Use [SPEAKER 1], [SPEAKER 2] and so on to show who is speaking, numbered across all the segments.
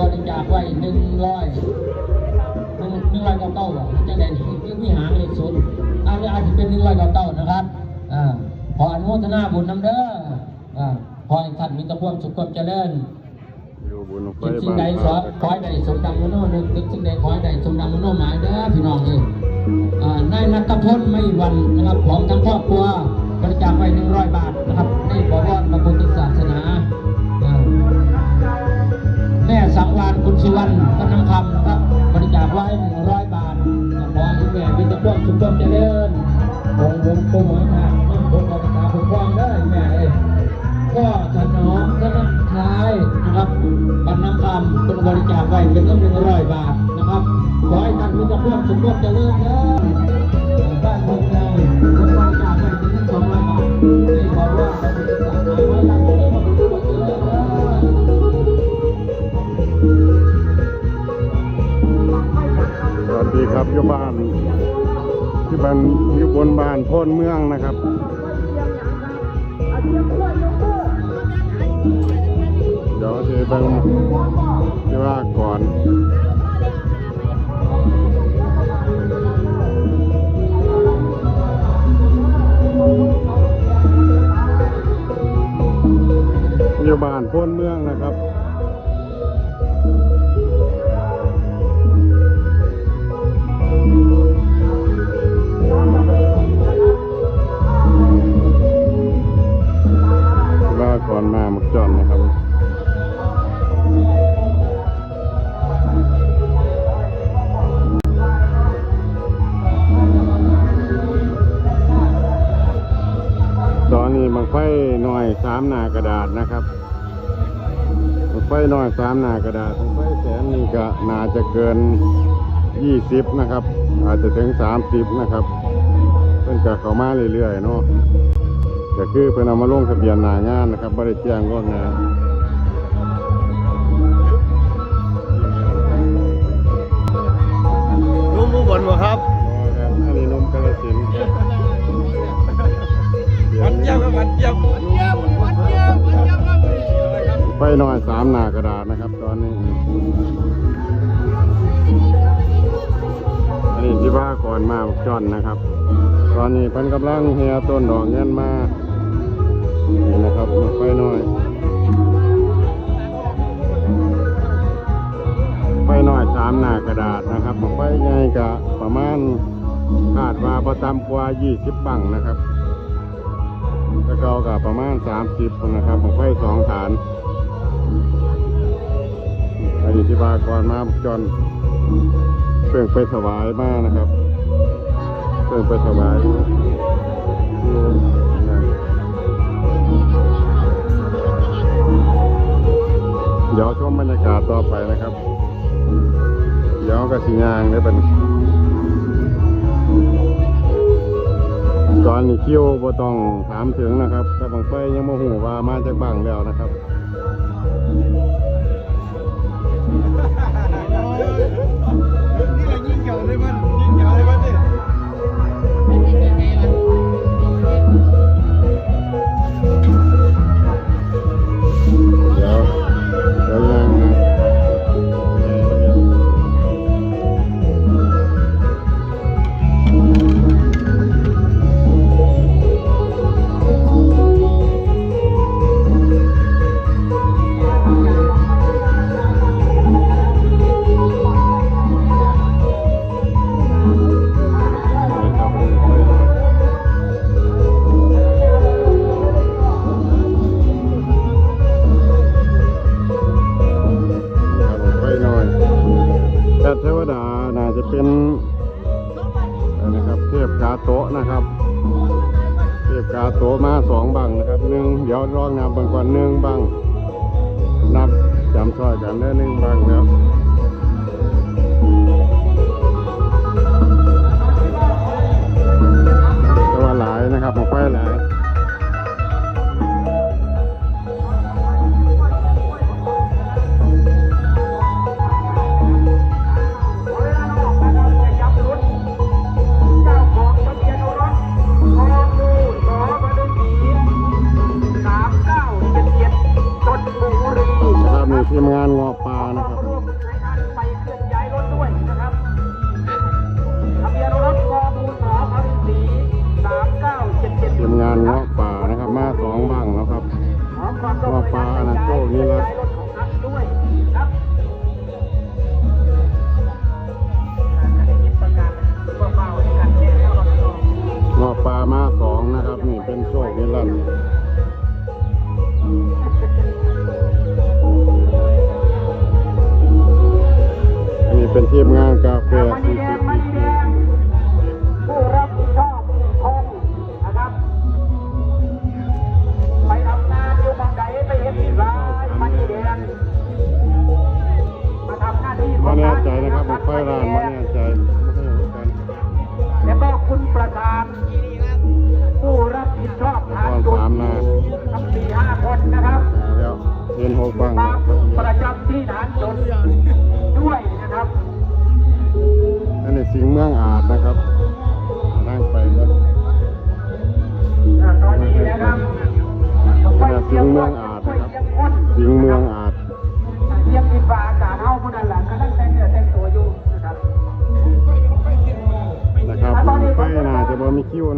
[SPEAKER 1] บริจาคไว้หนึ่งร้อยหนึ่งหนึ่งร้อยเก้าเก้าบ่จะได้คือมีหางเลขศูนย์อาจจะอาจจะเป็นหนึ่งร้อยเก้าเก้านะครับอ่าขออนุโมทนาบุญนำเด้ออ่าขอให้ท่านมีแตะความสุขความเจริญ
[SPEAKER 2] อยู่บุญไฟ
[SPEAKER 1] คิดสิ่ง
[SPEAKER 2] บ้าน
[SPEAKER 1] ใดขอขอให้ได้สมดังมโนนึกคิดสิ่งใดขอให้ได้สมดังมโนหมายเด้อพี่น้องเองอ่านายนัทพลไม่วันนะครับของทั้งครอบครัวบริจาคไว้หนึ่งร้อยบาทนะครับในบวรพระพุทธศาสนาอ่าแม่ สังวานคุณสุวรรณก็นำคำนะครับบริจาคไว้หนึ่งร้อยบาทขอให้แม่มีแต่ความสุขความเจริญองค์หลวงปู่มามั่นคงรักษาปกควางได้แม่เอ้ยก็ถนอมธนำท้ายนะครับบรรน้ำคำเป็นบริจาคไว้เป็นต้นหนึ่งร้อยบาทนะครับขอให้ท่านมีแต่ความสุขความเจริญเด้อานอยู่บน
[SPEAKER 2] บ้านโพนเมืองนะครับเดี๋ยวจะเบิ่งที่ว่าก่อนอยู่บ้านโพนเมืองนะครับ สามหนากระดาษไฟแสนนี่ก็น่าจะเกินยี่สิบนะครับ อาจจะถึงสามสิบนะครับเพิ่นก็เข้ามาเรื่อยๆเนาะก็คือเพิ่นเอามาลงทะเบียนหน้างานนะครับบ่ได้แจ้งล่วงหน้า
[SPEAKER 3] ครับ
[SPEAKER 2] ไฟน้อยสามหน้ากระดาษนะครับ ตอนนี้ อันนี้ที่ว่าก่อนมาจอนนะครับ ตอนนี้เพิ่นกำลังเฮียต้นดอกเงินมานี่นะครับไฟน้อยไฟน้อยสามหน้ากระดาษนะครับไฟใหญ่ก็ประมาณคาดว่าประจำกว่า20บังนะครับแล้วก็กับประมาณ30นะครับของไฟสองฐาน อันนี้ที่บาก่อนมาจอนเพิ่องไปถวายมานะครับเพิ่งไปถวายเดี๋ยวชมบรรยากาศต่อไปนะครับ เดี๋ยวก็สิยางได้เป็นตอนนี้คิวบ่ต้องถามถึงนะครับ แต่บางไฟยังโมโหว่ามาจากบังแล้วนะครับ
[SPEAKER 3] เบั
[SPEAKER 2] งก่อนหนึ่งบางนับ
[SPEAKER 4] จำ
[SPEAKER 2] ซ
[SPEAKER 4] อยจำได้หนึ่ง
[SPEAKER 2] บา
[SPEAKER 4] ง
[SPEAKER 2] แล้ว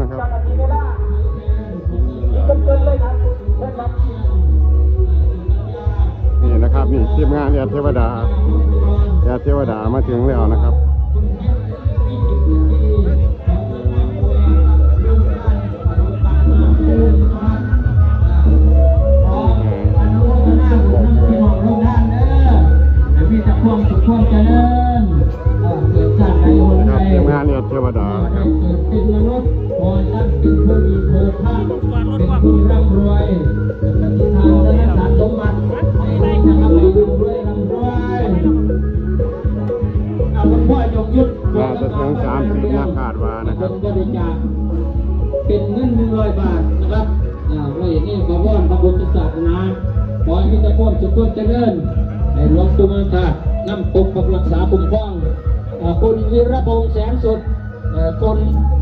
[SPEAKER 2] นะ
[SPEAKER 4] ครับ
[SPEAKER 2] นี่นะครับนี่
[SPEAKER 4] ที
[SPEAKER 2] มงานแอเทวดาแอเทวดามาถึงแล้วนะครับนะครับทีมงานแอดเทวดานะครับ
[SPEAKER 1] อท่านเป็นผู้มีโภคาเป็นผู้ร่ำรวยเป็นปฏิทานและสารสมบัติให้นะครับให้ร่ำรวยร่ำรวยเอาหลวงพ่อยงยุทธ
[SPEAKER 2] น่าจะถึงสามสิบนะคาดวานะครับ
[SPEAKER 1] บริจาคเป็นเงินหนึ่งร้อยบาทนะครับอ่าไว้นี่ขอวอนพระพุทธศาสนาขอให้มีแต่ความสุขความเจริญให้หลวงปู่มันธาตุนำปกปักรักษาคุ้มครองอาคุณวีรพงษ์แสนสุดอ่อคุณพฤกษ์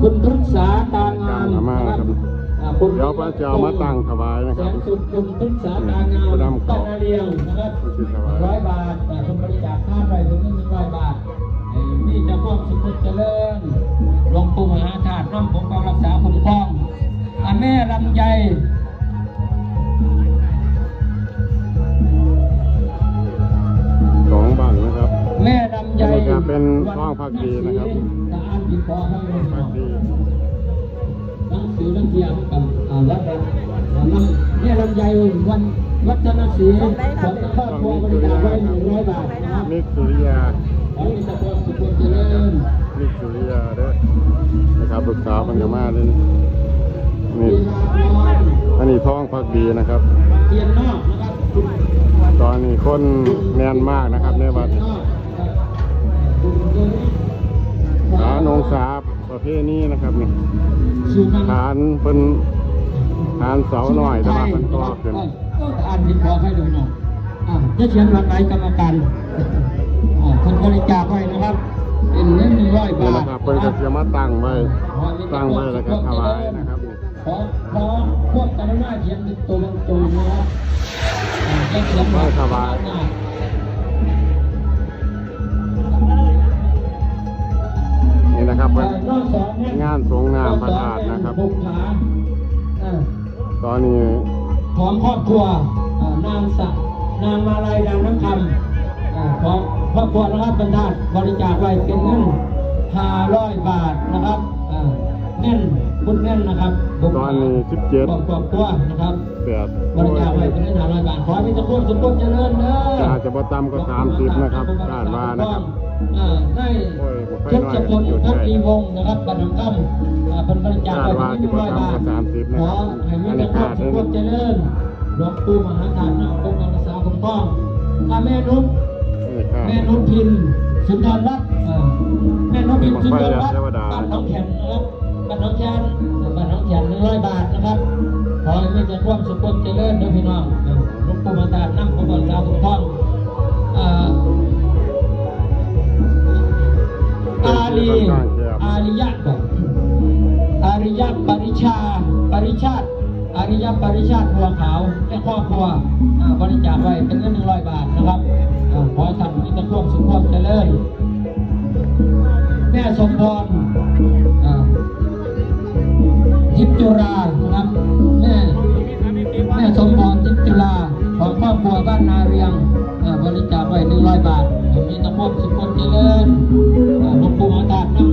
[SPEAKER 1] คุณพฤกษาตางาม
[SPEAKER 2] ตามมาครับ
[SPEAKER 1] อ่าคุณ
[SPEAKER 2] เดี๋ยวพระเจ้ามาตั้งถวายนะครับ
[SPEAKER 1] แสนสุดคุณพฤกษาตางาม
[SPEAKER 2] ผู้นำข
[SPEAKER 1] ต้
[SPEAKER 2] อน
[SPEAKER 1] นาเรียงนะครับ
[SPEAKER 2] ผู้สิถวาย
[SPEAKER 1] ร้อยบาทแต่คนบริจาคค่าไปถึงหนึ่งร้อยบาทเอ่อมีเจะความสุขเจริญหลวงปู่มหาธาตุน้อมปกปักรักษาคุ้มครองอาแม่ลำไย
[SPEAKER 2] สองบังนะครับ
[SPEAKER 1] แม่ลำไย
[SPEAKER 2] นี่ก็เป็นท้องพักดีนะครับ
[SPEAKER 1] ตาอันติดคอให้เลย
[SPEAKER 2] พักดี
[SPEAKER 1] หนังสือหนังเทียมกับอ่าวัดแบบแม่ลำไยวันวัฒนศรีของครอบครัวบริจาคไว้หนึ่งร้อยบาทนะครับ
[SPEAKER 2] นิกสุริยา
[SPEAKER 1] ขอให้มีแต่ควาสุขเจริญ
[SPEAKER 2] นิกสุริยาเด้อนะครับลูกสาวมันก็มาเลยนี่อันนี้ท้องพักดีนะครับ ตอนนี้คนแน่นมากนะครับในวัด ฐานองศาประเภทนี้นะครับนี่ฐานเป็นฐานเสาหน่อยแต่ว่ามันก็ขึ้น
[SPEAKER 1] อ่านผิดพอให้ดูหน่อยอ่าจะเขียนวันไหนกรรมการอ่าคนบริจาคไว้นะครับเป็นเงินหนึ่งร้อย
[SPEAKER 2] นี่
[SPEAKER 1] บาท
[SPEAKER 2] นะครับเพิ่นก็จะมาตั้งไว้ตั้งไว้แล้วก็ถวายนะครับนี่
[SPEAKER 1] ขอขอพวกกรุณาเขียนเป็นตัวบรรจุนะครับอ่าจะเขียน
[SPEAKER 2] ไว้ถวาย
[SPEAKER 1] งเนี่ย
[SPEAKER 2] งานสงงามพระธาตุนะครับ
[SPEAKER 1] บุกขาอ่า
[SPEAKER 2] ตอนนี้
[SPEAKER 1] ของครอบครัวเอ่อนางสักนางมาลัยนางน้ำคำอ่าของครอบครัวนะครับบรรดาบริจาคไว้เป็นเงินห้าร้อยบาทนะครับอ่าแน่นบุญแน่นนะครับบุญ
[SPEAKER 2] ตอนนี้สิบเจ็ด
[SPEAKER 1] ของครอบครัวนะครับ
[SPEAKER 2] แปด
[SPEAKER 1] บริจาคไว้เป็นเงินห้าร้อยบาทขอให้มีแต่ความสุขความเจริญเด้อ
[SPEAKER 2] อาจจะบ่ต่ำกว่าสามสิบนะครับคาดว่านะครับ
[SPEAKER 1] อ่า ได้
[SPEAKER 2] โอ้ยบ่ค่อย
[SPEAKER 1] ชุด
[SPEAKER 2] น้อย
[SPEAKER 1] สกุล
[SPEAKER 2] หยุด
[SPEAKER 1] ทัพ
[SPEAKER 2] ได้
[SPEAKER 1] ดีวงศ์นะครับบัตรน้ำค่ำอ่าเป็นบริจาคไว้เป็นเงินร้อยบาท
[SPEAKER 2] คาดว่าสิบ่ต่ำกว่า30นะ
[SPEAKER 1] ข
[SPEAKER 2] ค
[SPEAKER 1] อ
[SPEAKER 2] รับ
[SPEAKER 1] ให้มีแต่ความสุขความเจริญหลวงปู่มหาธาตุนะองค์การรักษาคุ้มครองอาแม่นุช
[SPEAKER 2] นี่ครับ
[SPEAKER 1] แม่นุชพินสุนทรรัตน์อ่าแม่นุชพินสุนทรรัตน์
[SPEAKER 2] เทวดา
[SPEAKER 1] บ้านน้องแขนนะครับบ้านน้องแขนบ้านน้องแขนหนึ่งร้อยบาทนะครับขอให้มีแต่ความสุขความเจริญนะพี่น้องหลวงปู่มหาธาตุนั่งองค์การรักษาคุ้มครอง ลีอาริยะก่อนอาริยะปริชา ปริชาติอาริยะปริชาติบัวขาวและครอบครัวบริจาคไว้เป็นเงินหนึ่งร้อยบาทนะครับขอท่านมีแต่ความสุขความเจริญแม่สมพรทิพย์จุรานะครับแม่บ้านนาเรียงบริจาคไว้หนึ่งร้อยบาท มีตะพบสุขคนเจริญหลวงปู่มาตาดนะ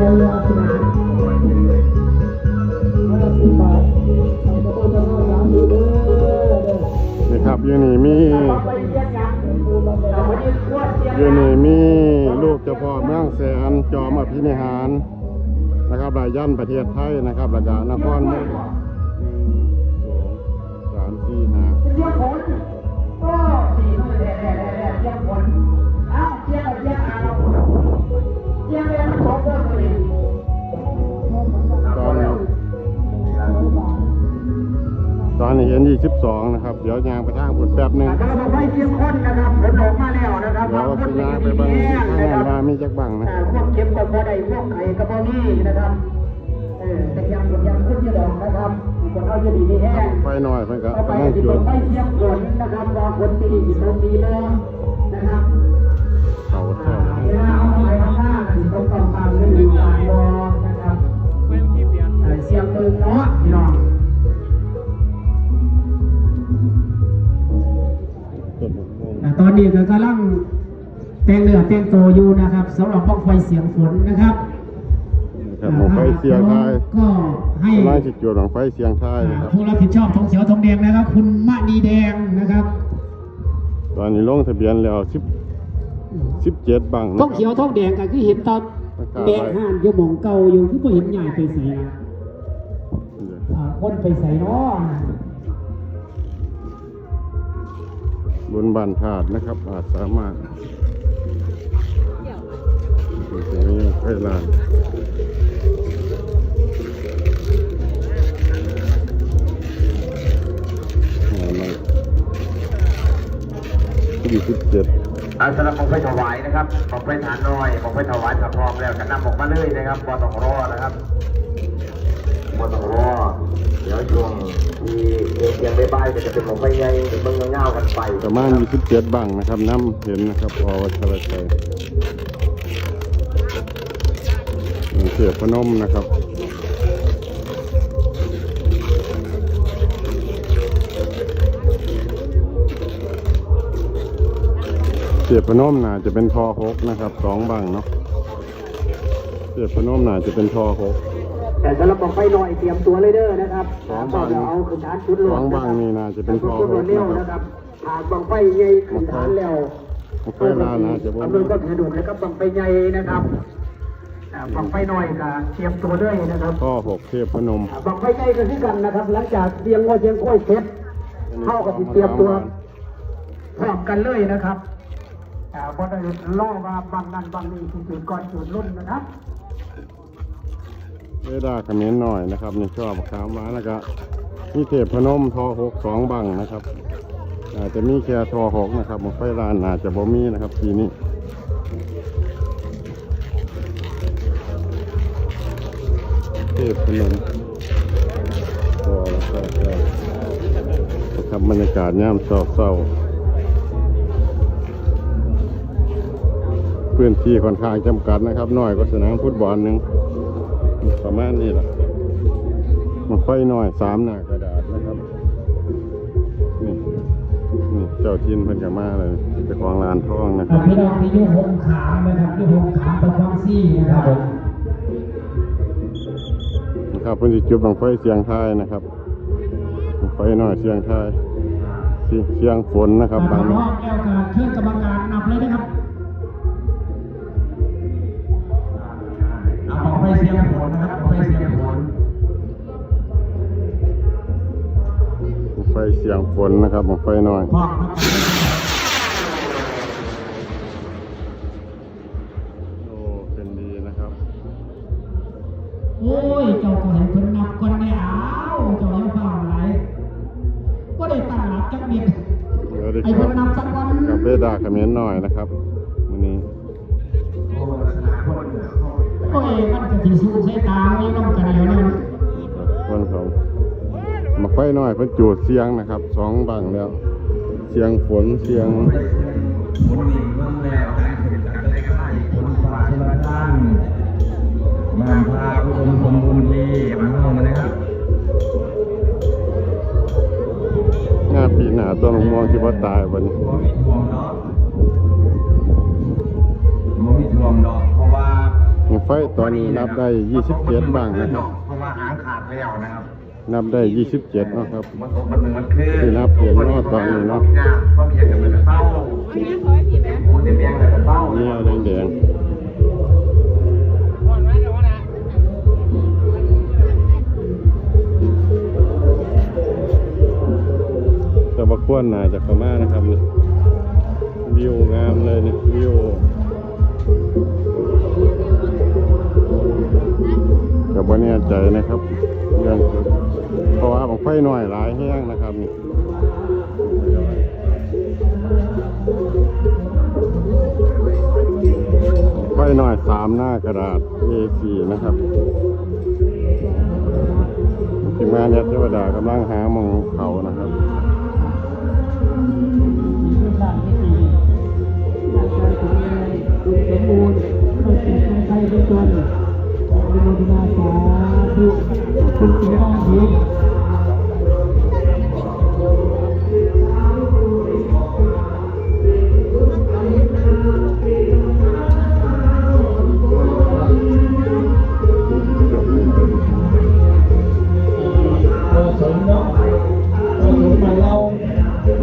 [SPEAKER 2] นี่ครับยูนี่มียูนี่มีลูกเจ้าพ่อเมืองแสนจอมอภินิหารนะครับรายย่านประเทศไทยนะครับแล้วก็นครมุกหนึ่งสองสามสี่ห้า
[SPEAKER 4] เสียงฝนก็สีมันแดดแดดแดดแดดเสียงฝนเอ้าเสียงเสียงเอาเสียงอะไรมันบอกว่า
[SPEAKER 2] ตอนนี้เห็นยี่สิบสองนะครับ เดี๋ยวยางไปทางผุดแป๊บหนึ่ง
[SPEAKER 4] เราบอกให้เสียงคนนะครับฝนออกมาแล้วนะครับ
[SPEAKER 2] เดี๋ยว
[SPEAKER 4] ค
[SPEAKER 2] จะ
[SPEAKER 4] น
[SPEAKER 2] ยางไป
[SPEAKER 4] ดี
[SPEAKER 2] เบาง
[SPEAKER 4] แห้ง
[SPEAKER 2] ข้าง
[SPEAKER 4] นะค
[SPEAKER 2] นั้
[SPEAKER 4] รับ
[SPEAKER 2] นว่ามีจักบังนะ
[SPEAKER 4] อ่าพวกเข็มกับบ่ได้พวกไข่กับบ่มีนะครับเออแต่ยังยังขึ้นอยู่ดอกนะครับคนเอาอยู่ดีนี่แห้ง
[SPEAKER 2] ไฟหน่อยเพิ่นก็
[SPEAKER 4] เอาไป
[SPEAKER 2] กำลัง
[SPEAKER 4] ที่
[SPEAKER 2] จุ
[SPEAKER 4] ตร
[SPEAKER 2] ด
[SPEAKER 4] งไปเสียงฝนนะครับว่าฝนปีนี้สิตรงดีบ่นะครับ อ่าต
[SPEAKER 3] อน
[SPEAKER 4] นี้ก็กำลังแต่งเนื้อแต่งตัวอยู่นะครับสำหรับบ้องไฟเสียงฝนนะครับ
[SPEAKER 2] นะครับผมไฟเสียงไทย
[SPEAKER 4] ก็ให้
[SPEAKER 2] กำลังสิจุดของไฟเสียงไทยนะครับ
[SPEAKER 4] ผู้รับผิดชอบธงเขียวธงแดงนะครับ คุณมณีแดงนะครับ
[SPEAKER 2] ตอนนี้ลงทะเบียนแล้วสิบสิบเจ็ดบังนะ
[SPEAKER 4] ธงเขียวธงแดงก็คือเห็นตอนแดงห่านอยู่หมองเก่าอยู่คือบ่เห็นใหญ่ไปใส่นะอ่าคนไปใส่เนาะ
[SPEAKER 2] บนบานถาดนะครับ อาจสามารถตรงนี้ไฟลานยี่สิบเจ็ด
[SPEAKER 5] อาสนะผมไปถวายนะครับผมไปฐานน้อยผมไปถวายถ้าพร้อมแล้วก็นำออกมาเลยนะครับบอต้องรอนะครับบอต้องรอ เดี๋ยวช่วงที่เองยังได้บายก็จะเป็นหมอกไปใหญ่เบิ่งเงาๆกันไป
[SPEAKER 2] ประมาณยี่สิบเจ็ดบังนะครับน้ำเห็นนะครับอวัชรชัยเสียพนมนะครับเสียพนมน่าจะเป็นทอหกนะครับสองบังเนาะเสียพนมน่าจะเป็นทอหก
[SPEAKER 4] แต่สำหรับบ้องไฟหน่อยเตรียมตัวเลยเด้อนะครับ
[SPEAKER 2] สองบัง
[SPEAKER 4] ก็จะเอาขึ้นฐานชุดล
[SPEAKER 2] สองบังนี่น่าจะเป็นทอ
[SPEAKER 4] ชุด
[SPEAKER 2] ห
[SPEAKER 4] รว
[SPEAKER 2] ก
[SPEAKER 4] ดเร็ว
[SPEAKER 2] นะ
[SPEAKER 4] นะ
[SPEAKER 2] ค
[SPEAKER 4] ค
[SPEAKER 2] รั
[SPEAKER 4] รั
[SPEAKER 2] บบ
[SPEAKER 4] หากบ้องไฟใหญ่ขึ้นฐานแล้ว
[SPEAKER 2] ไฟลาน่าจะบ่
[SPEAKER 4] อำนวยความสะดวกให้กับบ้องไฟใหญ่นะครับอ่าบ้องไฟน้อยก็เตรียมตัวเลยนะครับ
[SPEAKER 2] ทอหกเทพพนม
[SPEAKER 4] บังไฟใหญ่ก็คือกันนะครับ หลังจากเตรียมงอเชียงค่อยเสร็จเข้ากับที่เตรียมตัวพร้อมกันเลยนะครับอ่าบ่ได้ล่อว่าบางนั้นบางนี้ที่จุดก่อนจุดรุ่นนะครับ
[SPEAKER 2] เวดาคอมเมนต์หน่อยนะครับในชอบขามมาแล้วก็มีเทพพนมทอหกสองบังนะครับอาจจะมีแค่ทอหกนะครับบังไฟลานอาจจะบ่มีนะครับปีนี้ทพนมพอแล้วก็ก็ทำบรรยากาศย่ามเศร้าๆพื้นที่ค่อนข้างจำกัดนะครับน้อยกว่าสนามฟุตบอลหนึ่ง ประมาณนี้แหละมันค่อยน้อยสามหน้ากระดาษนะครับ นี่นี่เจ้าทินเพิ่นกับมาเลยเจ้าของร้านทองนะครับ
[SPEAKER 1] พี่น้องที่อยู่หงขามนะครับที่หงขามตะคองซี่นะครับผม
[SPEAKER 2] นะครับเพิ่นสิจุดบังไฟเสียงทายนะครับบังไฟน้อยเสียงทายเสียงเสียงฝนนะครับบาง
[SPEAKER 1] รอบแก้วการเคลื่อนกรรมการนับเลย เอาไปเสียงผลนะครับเอาไปเสียงผล
[SPEAKER 2] บังไฟเสียงฝนนะครับบังไฟน้อย
[SPEAKER 1] พร้อมครับ
[SPEAKER 2] โอ้เป็นดีนะครับ
[SPEAKER 1] โอ้ย เจ้าก็ให้เพิ่นนับก่อนเนี่ยอ้าวเจ้าอย่าฟังหลายบ่ได้ตั้งหลักจักเม็ด
[SPEAKER 2] เดี๋ยวได้
[SPEAKER 1] ไอ้
[SPEAKER 2] ค
[SPEAKER 1] เพิ่
[SPEAKER 2] รับ
[SPEAKER 1] นนับสักวัน
[SPEAKER 2] กับเบดาเขมิ้นหน่อยนะครับ
[SPEAKER 1] สิสู้ใส่ตาไว้นำกันแล้วเนี่ย
[SPEAKER 2] คนเขาบังไฟน้อยเพิ่นจูดเสียงนะครับสองบังแล้ว เสียงฝนเสียง
[SPEAKER 5] มุนนี่เมืองแล้วการถึงจากได้ก็ได้คนกว่าชลท่านบ้านพาผู้ชมสมบูรณ์ดีบ้านเฮามานะครับ
[SPEAKER 2] งานปีหน้าต้นมะม่วงที่ว่าตายวันนี้ ฟตอนนี้นับได้27บังนะครับ
[SPEAKER 5] เพราะว่าหางขาดแล้วนะครับ
[SPEAKER 2] นับได้27เนาะครับ
[SPEAKER 5] มันตกมันหนึ่งมันคือ
[SPEAKER 2] ที่นับเห็นเนาะตอนนี้เนาะ
[SPEAKER 5] ก็มีอย่างอื่นเศร้าโอ้ยเลี้ยงแต่เศร้า
[SPEAKER 2] เนี่ยแดงๆแต่ว่าควรน่าจะเข้ามานะครับนี่วิวงามเลยนี่วิว กับวันนี้ใจนะครับเรื่องเพราะว่าบังไฟหน่อยหลายแห้งนะครับนี่ไฟหน่อยสามหน้ากระดาษ A4 นะครับทีมงานยัดเทวดากำลังหามองเขานะครับ
[SPEAKER 1] สมบูรณ์ไม่ติดใครเป็นตัวหนึ่งขออนุโมทนาสาธุคุณเสียงที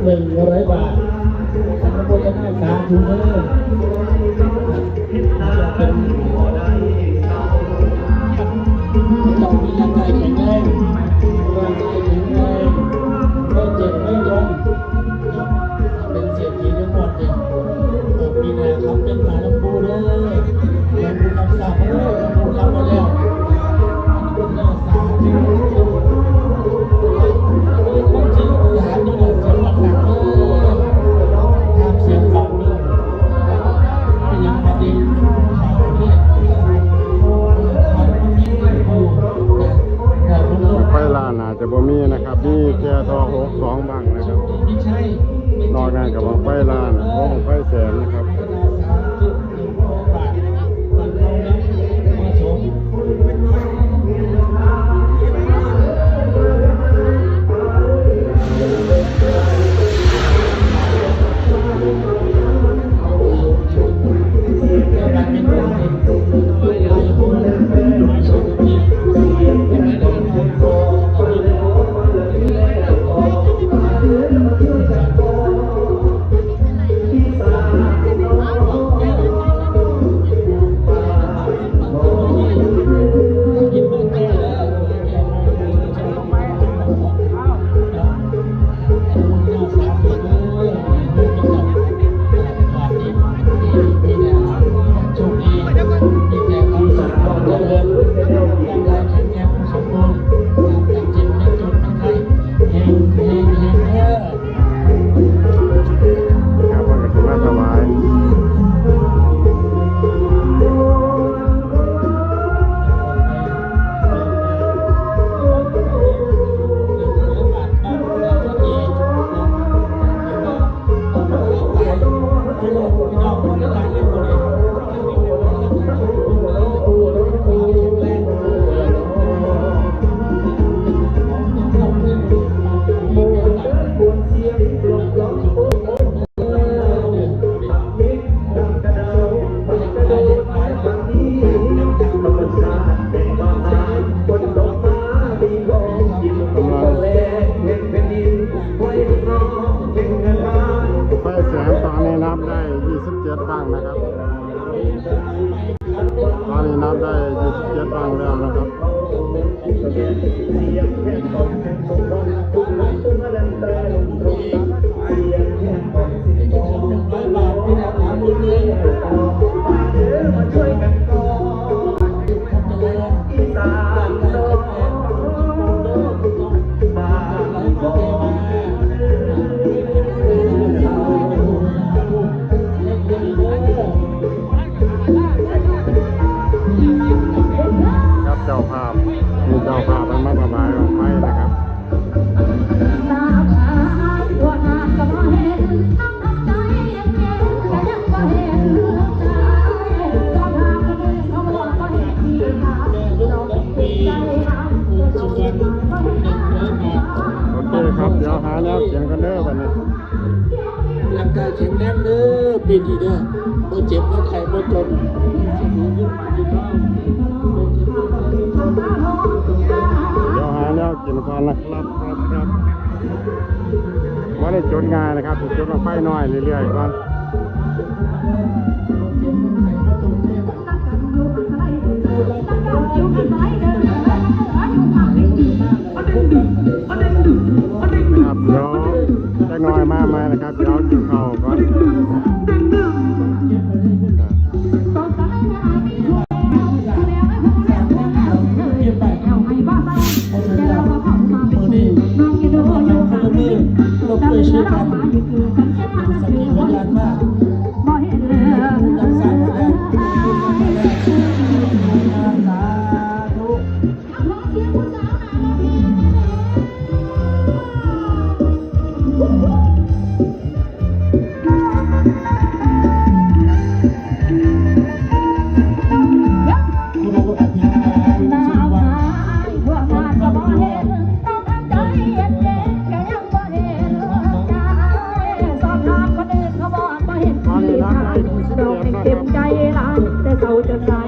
[SPEAKER 1] หนึ่งร้อยบาทอนุโมทนาสาธุเด้อเป็น งไฟลา
[SPEAKER 2] นเพราะบังไฟแสงนะครับ
[SPEAKER 1] ที่เจ้า
[SPEAKER 6] ภาพมันมาประมาณไฟนะครับโอเคครับเดี๋ยวหาแล้วเสียงกันเด้อไปเลย
[SPEAKER 2] ร่างกายแข็งแรงเด้อปีนี้เด้อบ่เจ็บบ่ไข้บ่จน
[SPEAKER 6] กินก่อนนะครับครับครับว่ได้จนงานนะครับจนลงไปน้อยเรื่อยๆก่อนครับเดี๋ยวจน้อยมากมานะครับ
[SPEAKER 1] เดี๋ เราให้เต็มใจร้า
[SPEAKER 7] ย
[SPEAKER 1] แต่เขา
[SPEAKER 6] จะสาย